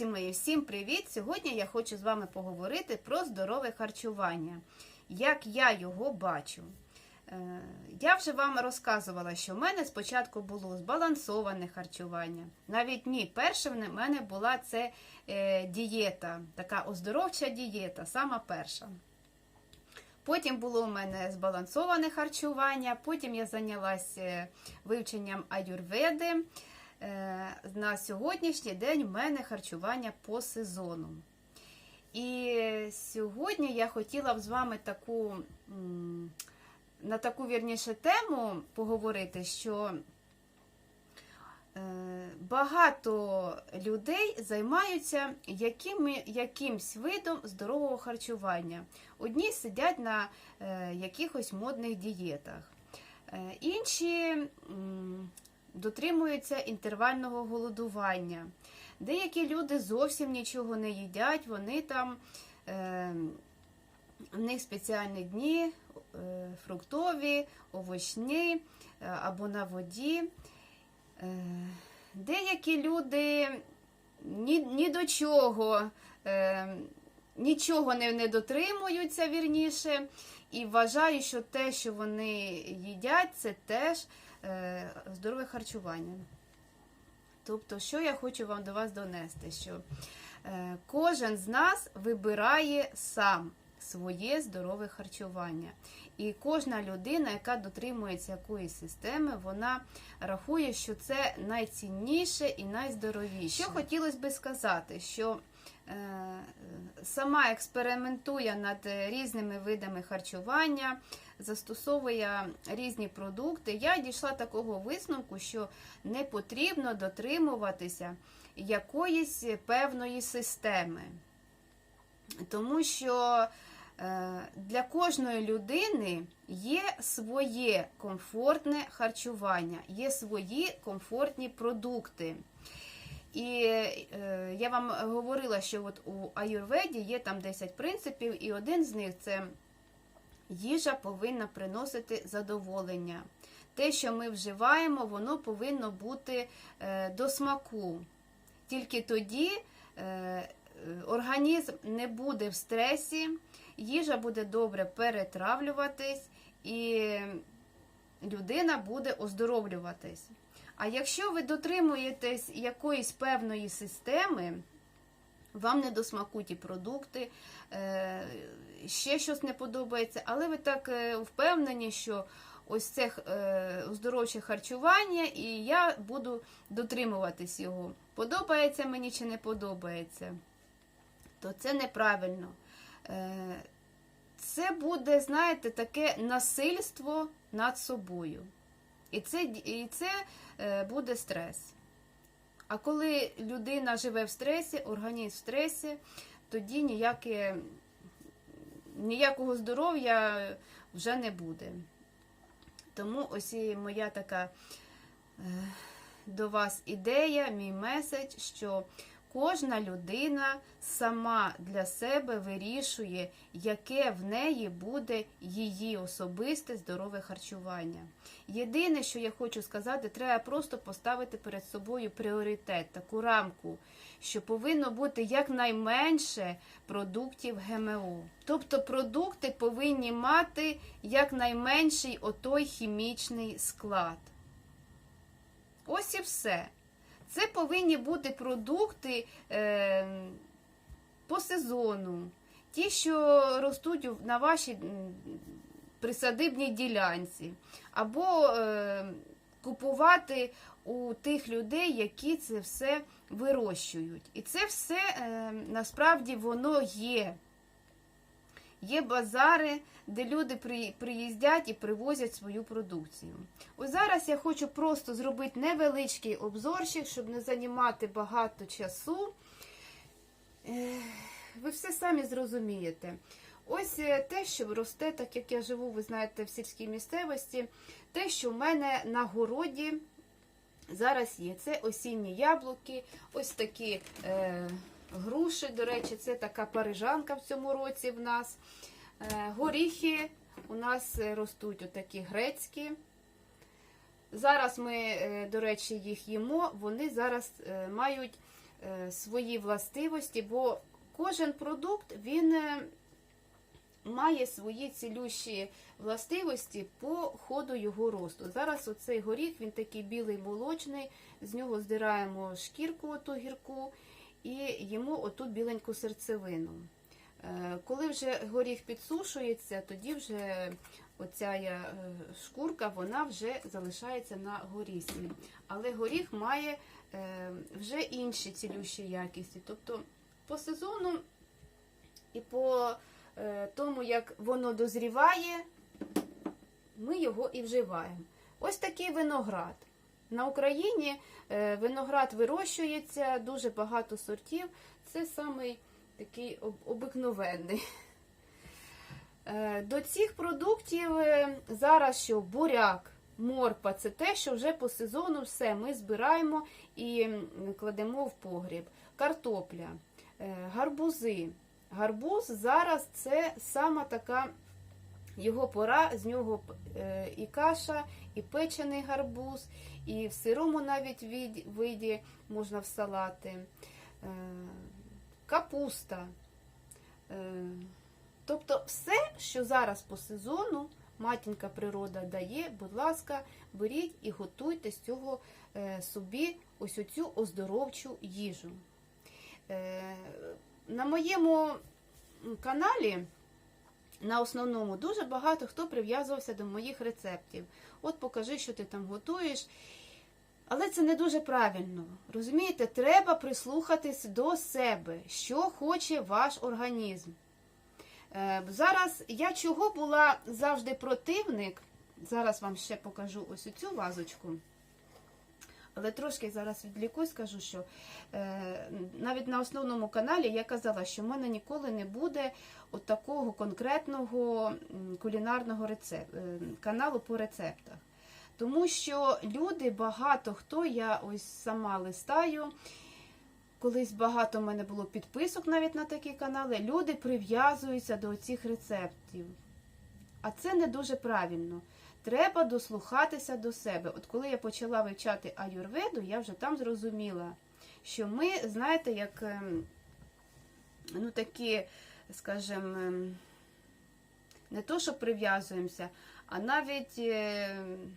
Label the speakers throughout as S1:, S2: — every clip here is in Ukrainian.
S1: Друзі мої, всім привіт! Сьогодні я хочу з вами поговорити про здорове харчування, як я його бачу. Е, Я вже вам розказувала, що в мене спочатку було збалансоване харчування. Навіть ні, перше в мене була це е, дієта, така оздоровча дієта, сама перша. Потім було у мене збалансоване харчування, потім я зайнялася вивченням аюрведи. Е, На сьогоднішній день в мене харчування по сезону. І сьогодні я хотіла б з вами таку, на таку вірніше тему поговорити, що е, багато людей займаються якими, якимсь видом здорового харчування. Одні сидять на е, якихось модних дієтах, інші дотримуються інтервального голодування. Деякі люди зовсім нічого не їдять, вони там, е, в них спеціальні дні, е, фруктові, овочні е, або на воді. Е, деякі люди ні, ні до чого, е, нічого не, не дотримуються вірніше, і вважають, що те, що вони їдять, це теж здорове харчування. Тобто, що я хочу вам до вас донести, що е, кожен з нас вибирає сам своє здорове харчування. І кожна людина, яка дотримується якоїсь системи, вона рахує, що це найцінніше і найздоровіше. Що хотілося би сказати, що е, сама експериментує над різними видами харчування, застосовує різні продукти, я дійшла такого висновку, що не потрібно дотримуватися якоїсь певної системи. Тому що е, для кожної людини є своє комфортне харчування, є свої комфортні продукти. І е, я вам говорила, що от у Аюрведі є там 10 принципів, і один з них це їжа повинна приносити задоволення. Те, що ми вживаємо, воно повинно бути е, до смаку. Тільки тоді е, організм не буде в стресі, їжа буде добре перетравлюватись, і людина буде оздоровлюватись. А якщо ви дотримуєтесь якоїсь певної системи, вам не до смаку ті продукти, е, ще щось не подобається, але ви так е, впевнені, що ось це е, оздоровче харчування, і я буду дотримуватись його. Подобається мені чи не подобається, то це неправильно. Це буде, знаєте, таке насильство над собою. І це, І це буде стрес. А коли людина живе в стресі, організм в стресі, тоді ніяке, ніякого здоров'я вже не буде. Тому ось і моя така е, до вас ідея, мій меседж, що кожна людина сама для себе вирішує, яке в неї буде її особисте здорове харчування. Єдине, що я хочу сказати, треба просто поставити перед собою пріоритет, таку рамку, що повинно бути якнайменше продуктів ГМО. Тобто продукти повинні мати якнайменший отой хімічний склад. Ось і все. Це повинні бути продукти е, по сезону, ті, що ростуть на вашій присадибній ділянці, або е, купувати у тих людей, які це все вирощують. І це все е, насправді воно є. Є базари, де люди приїздять і привозять свою продукцію. Ось зараз я хочу просто зробити невеличкий обзорчик, щоб не займати багато часу. Ви все самі зрозумієте. Ось е, те, що росте, так як я живу, ви знаєте, в сільській місцевості, те, що в мене на городі зараз є. Це осінні яблуки, ось такі е, груші, до речі, це така парижанка в цьому році в нас. Е, горіхи у нас ростуть отакі грецькі. Зараз ми, е, до речі, їх їмо, вони зараз е, мають е, свої властивості, бо кожен продукт він е, має свої цілющі властивості по ходу його росту. Зараз оцей горіх, він такий білий молочний, з нього здираємо шкірку оту гірку і їмо оту біленьку серцевину. Е, Коли вже горіх підсушується, тоді вже оця е, шкурка вона вже залишається на горісі. Але горіх має е, вже інші цілющі якісті. Тобто по сезону і по тому, як воно дозріває, ми його і вживаємо. Ось такий виноград. На Україні е, виноград вирощується, дуже багато сортів. Це самий такий обикновенний. Е, До цих продуктів е, зараз що буряк, морпа це те, що вже по сезону все ми збираємо і кладемо в погріб. Картопля, гарбузи. Гарбуз зараз це сама така його пора, з нього е, і каша, і печений гарбуз, і в сирому навіть виді можна в салати. Е, Капуста. Е, Тобто все, що зараз по сезону матінка природа дає, будь ласка, беріть і готуйте з цього собі ось оцю оздоровчу їжу. На моєму каналі, на основному, дуже багато хто прив'язувався до моїх рецептів. От покажи, що ти там готуєш. Але це не дуже правильно. Розумієте, треба прислухатись до себе, що хоче ваш організм. Е, Зараз я чого була завжди противник. Зараз вам ще покажу ось цю вазочку. Але трошки зараз відлікусь, скажу, що е, навіть на основному каналі я казала, що в мене ніколи не буде от такого конкретного кулінарного рецеп... е, каналу по рецептах. Тому що люди, багато хто, я ось сама листаю, колись багато в мене було підписок навіть на такі канали, люди прив'язуються до цих рецептів. А це не дуже правильно. Треба дослухатися до себе. От коли я почала вивчати аюрведу, я вже там зрозуміла, що ми, знаєте, як ем, ну такі, скажімо, ем, не то, що прив'язуємося, а навіть ем,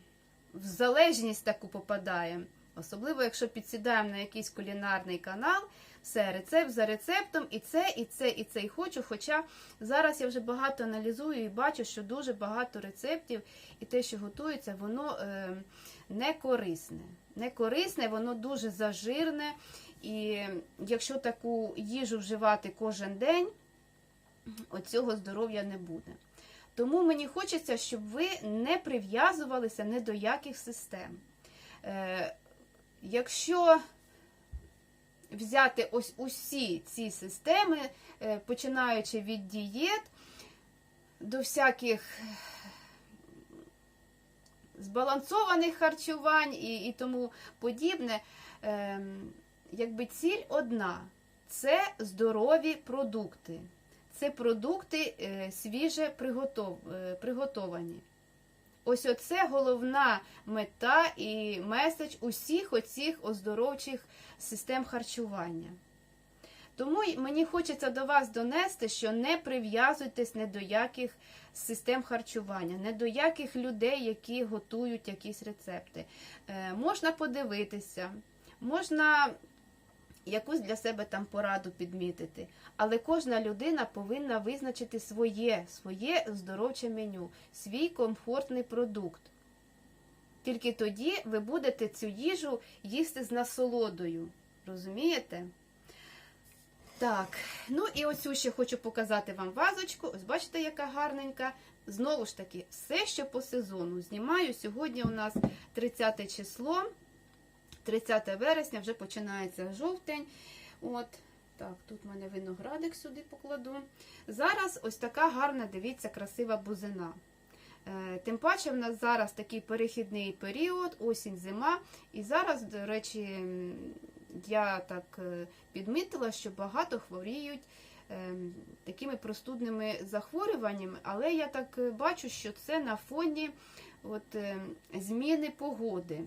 S1: в залежність таку попадаємо. Особливо, якщо підсідаємо на якийсь кулінарний канал, все, рецепт за рецептом, і це, і це, і це, і хочу. Хоча зараз я вже багато аналізую і бачу, що дуже багато рецептів і те, що готується, воно е, не корисне. Не корисне, воно дуже зажирне. І якщо таку їжу вживати кожен день, оцього здоров'я не буде. Тому мені хочеться, щоб ви не прив'язувалися ні до яких систем. Е, якщо взяти ось усі ці системи, е, починаючи від дієт до всяких збалансованих харчувань і, і тому подібне, е, якби ціль одна це здорові продукти. Це продукти е, свіже приготов, е, приготовані. Ось оце головна мета і меседж усіх оцих оздоровчих систем харчування. Тому мені хочеться до вас донести, що не прив'язуйтесь не до яких систем харчування, не до яких людей, які готують якісь рецепти. Е, можна подивитися, можна якусь для себе там пораду підмітити. Але кожна людина повинна визначити своє, своє здоровче меню, свій комфортний продукт. Тільки тоді ви будете цю їжу їсти з насолодою. Розумієте? Так, ну і оцю ще хочу показати вам вазочку. Ось бачите, яка гарненька. Знову ж таки, все, що по сезону. Знімаю. Сьогодні у нас 30 число, 30 вересня, вже починається жовтень. От, так, тут в мене виноградик сюди покладу. Зараз ось така гарна, дивіться, красива бузина. Е, Тим паче в нас зараз такий перехідний період, осінь, зима. І зараз, до речі, я так е, підмітила, що багато хворіють е, такими простудними захворюваннями, але я так бачу, що це на фоні от, зміни погоди.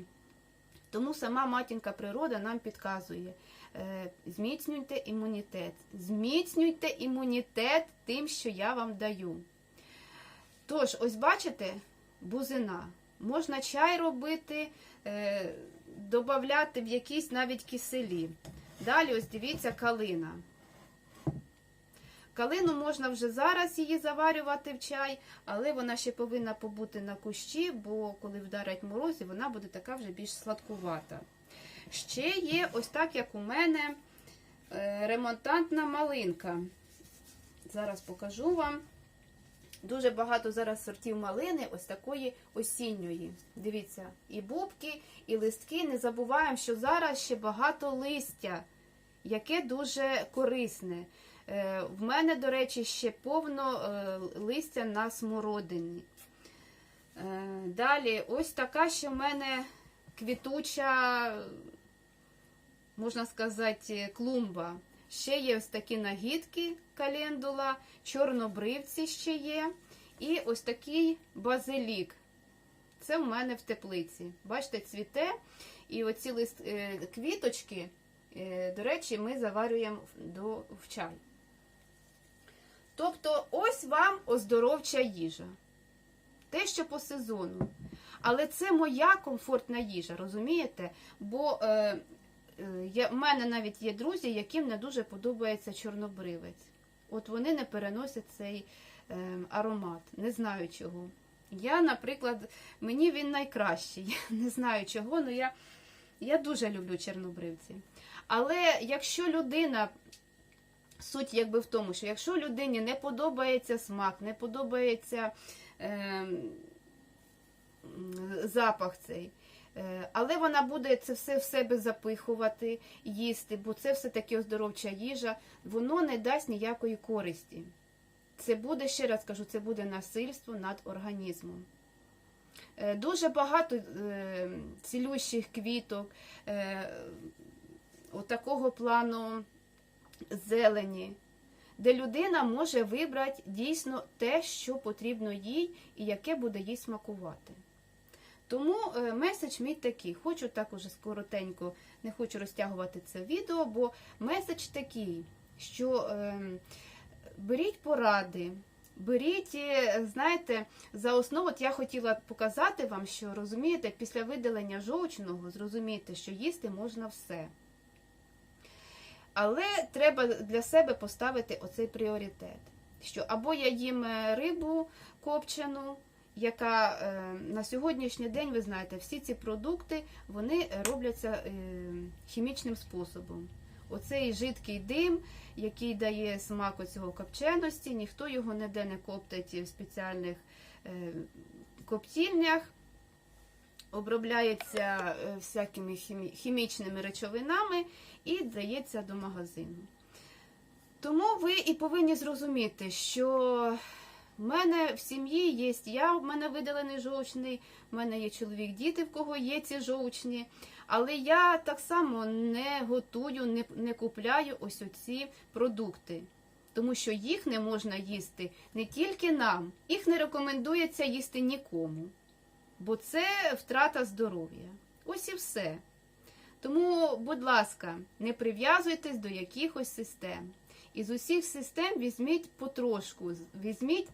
S1: Тому сама матінка природа нам підказує. е, Зміцнюйте імунітет. Зміцнюйте імунітет тим, що я вам даю. Тож, ось бачите, бузина. Можна чай робити, е, додати в якісь навіть киселі. Далі, ось дивіться, калина. Калину можна вже зараз її заварювати в чай, але вона ще повинна побути на кущі, бо коли вдарять морози, вона буде така вже більш сладкувата. Ще є ось так, як у мене, е, ремонтантна малинка. Зараз покажу вам. Дуже багато зараз сортів малини, ось такої осінньої. Дивіться, і бубки, і листки. Не забуваємо, що зараз ще багато листя, яке дуже корисне. Е, В мене, до речі, ще повно е, листя на смородині. Е, Далі, ось така ще в мене квітуча, можна сказати, клумба. Ще є ось такі нагідки календула, чорнобривці ще є. І ось такий базилік. Це в мене в теплиці. Бачите, цвіте. І оці лист, квіточки, до речі, ми заварюємо в чай. Тобто, ось вам оздоровча їжа. Те, що по сезону. Але це моя комфортна їжа, розумієте? Бо е, е, в мене навіть є друзі, яким не дуже подобається чорнобривець. От вони не переносять цей е, аромат. Не знаю чого. Я, наприклад, мені він найкращий. Не знаю чого, але я, я дуже люблю чорнобривці. Але якщо людина суть якби в тому, що якщо людині не подобається смак, не подобається е, запах цей, е, але вона буде це все в себе запихувати, їсти, бо це все таки оздоровча їжа, воно не дасть ніякої користі. Це буде, ще раз кажу, це буде насильство над організмом. Е, Дуже багато е, цілющих квіток, отакого плану зелені, де людина може вибрати дійсно те, що потрібно їй і яке буде їй смакувати. Тому е, меседж мій такий. Хочу так уже скоротенько, не хочу розтягувати це відео, бо меседж такий, що е, беріть поради, беріть, е, знаєте, за основу, от я хотіла показати вам, що розумієте, після видалення жовчного зрозумієте, що їсти можна все. Але треба для себе поставити оцей пріоритет. Що або я їм е, рибу копчену, яка е, на сьогоднішній день, ви знаєте, всі ці продукти вони робляться е, хімічним способом. Оцей жидкий дим, який дає смак оцього копченості, ніхто його ніде не коптить в спеціальних коптільнях, обробляється е, всякими хімічними речовинами і дається до магазину. Тому ви і повинні зрозуміти, що в мене в сім'ї є я, в мене видалений жовчний, в мене є чоловік, діти, в кого є ці жовчні. Але я так само не готую, не, не купляю ось оці продукти. Тому що їх не можна їсти не тільки нам, їх не рекомендується їсти нікому. Бо це втрата здоров'я. Ось і все. Тому, будь ласка, не прив'язуйтесь до якихось систем. Із усіх систем візьміть потрошку, візьміть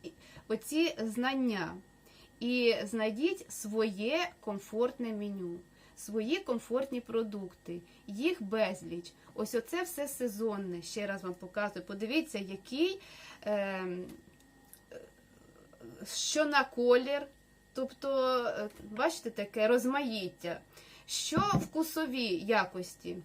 S1: оці знання і знайдіть своє комфортне меню, свої комфортні продукти, їх безліч. Ось оце все сезонне. Ще раз вам показую. Подивіться, який е, що на колір. Тобто, е, бачите, таке розмаїття. Що вкусові якості?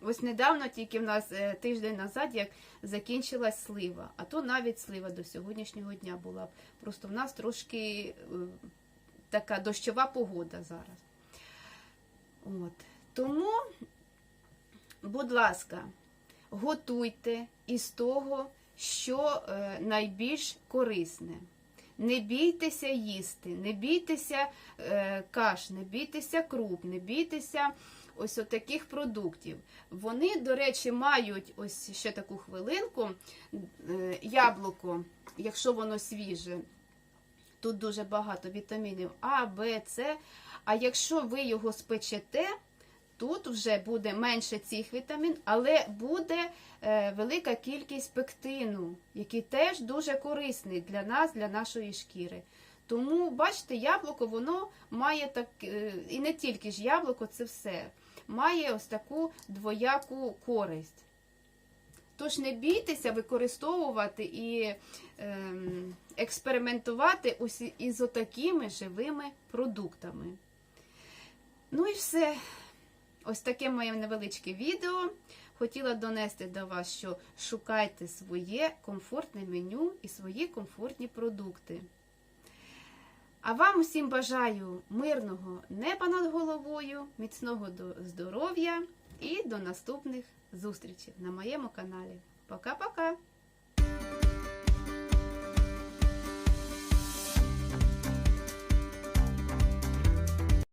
S1: Ось недавно, тільки в нас е, тиждень назад, як закінчилась слива, а то навіть слива до сьогоднішнього дня була. Просто в нас трошки е, така дощова погода зараз. От. Тому, будь ласка, готуйте із того, що найбільш корисне. Не бійтеся їсти, не бійтеся е, каш, не бійтеся круп, не бійтеся ось таких продуктів. Вони, до речі, мають ось ще таку хвилинку, е, яблуко, якщо воно свіже, Тут дуже багато вітамінів А, Б, С. А якщо ви його спечете, тут вже буде менше цих вітамін, але буде е, велика кількість пектину, який теж дуже корисний для нас, для нашої шкіри. Тому, бачите, яблуко воно має так, е, і не тільки ж яблуко, це все, має ось таку двояку користь. Тож не бійтеся використовувати і ем, експериментувати із отакими живими продуктами. Ну і все. Ось таке моє невеличке відео. Хотіла донести до вас, що шукайте своє комфортне меню і свої комфортні продукти. А вам усім бажаю мирного неба над головою, міцного здоров'я і до наступних зустрічей на моєму каналі. Пока-пока!